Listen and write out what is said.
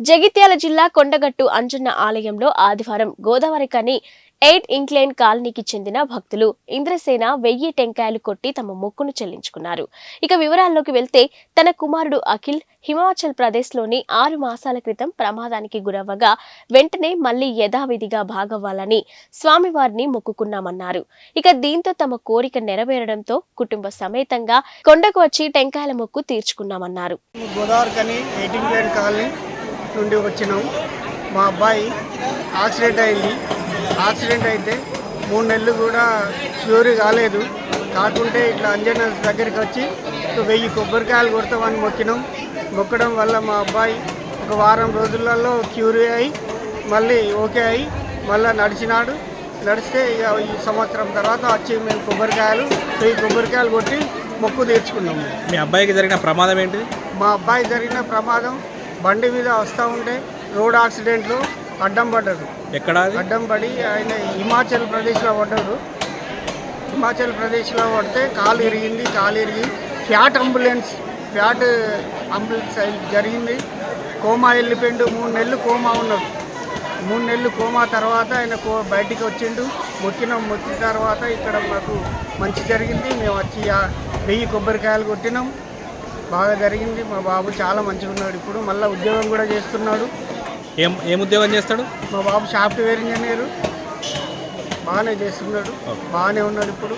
జగిత్యాల జిల్లా కొండగట్టు అంజన్న ఆలయంలో ఆదివారం గోదావరి కని ఎయిట్ ఇంక్లైన్ కాలనీకి చెందిన భక్తులు ఇంద్రసేన వెయ్యి టెంకాయలు కొట్టి తమ మొక్కును చెల్లించుకున్నారు. ఇక వివరాల్లోకి వెళ్తే తన కుమారుడు అఖిల్ హిమాచల్ ప్రదేశ్లోని ఆరు మాసాల క్రితం ప్రమాదానికి గురవ్వగా వెంటనే మళ్ళీ యథావిధిగా భాగవ్వాలని స్వామివారిని మొక్కుకున్నామన్నారు. ఇక దీంతో తమ కోరిక నెరవేరడంతో కుటుంబ సమేతంగా కొండకు వచ్చి టెంకాయల మొక్కు తీర్చుకున్నామన్నారు. గోదావరి నుండి వచ్చినాం. మా అబ్బాయి యాక్సిడెంట్ అయింది. యాక్సిడెంట్ అయితే మూడు నెలలు కూడా క్యూర్ కాలేదు. కాకుంటే ఇట్లా అంజన దగ్గరికి వచ్చి ఒక వెయ్యి కొబ్బరికాయలు కొడతామని మొక్కినాం. మొక్కడం వల్ల మా అబ్బాయి ఒక వారం రోజులలో క్యూర్ అయి మళ్ళీ ఓకే అయి మళ్ళీ నడిచినాడు. నడిస్తే ఇక ఈ సంవత్సరం తర్వాత వచ్చి మేము కొబ్బరికాయలు వెయ్యి కొబ్బరికాయలు కొట్టి మొక్కు తీర్చుకున్నాము మీ అబ్బాయికి జరిగిన ప్రమాదం ఏంటిది? మా అబ్బాయి జరిగిన ప్రమాదం బండి మీద వస్తూ ఉంటే రోడ్ యాక్సిడెంట్లో అడ్డం పడ్డాడు ఎక్కడ అడ్డం పడి ఆయన హిమాచల్ ప్రదేశ్లో పడ్డాడు హిమాచల్ ప్రదేశ్లో పడితే కాలు ఇరిగింది కాలు ఇరిగి ఫ్యాట్ అంబులెన్స్ ఫ్యాట్ అంబులెన్స్ జరిగింది. కోమా వెళ్ళిపోయిండు. మూడు నెలలు కోమా ఉన్నాడు మూడు నెలలు కోమా తర్వాత ఆయన కో బయటికి వచ్చిండు. మొక్కినాం మొక్కిన తర్వాత ఇక్కడ మాకు మంచి జరిగింది. మేము వచ్చి ఆ వెయ్యి కొబ్బరికాయలు కొట్టినాం. బాగా జరిగింది. మా బాబు చాలా మంచిగా ఉన్నాడు ఇప్పుడు. మళ్ళీ ఉద్యోగం కూడా చేస్తున్నాడు. ఏం ఏం ఉద్యోగం చేస్తాడు? మా బాబు సాఫ్ట్వేర్ ఇంజనీరు. బాగానే చేస్తున్నాడు. బాగానే ఉన్నాడు ఇప్పుడు.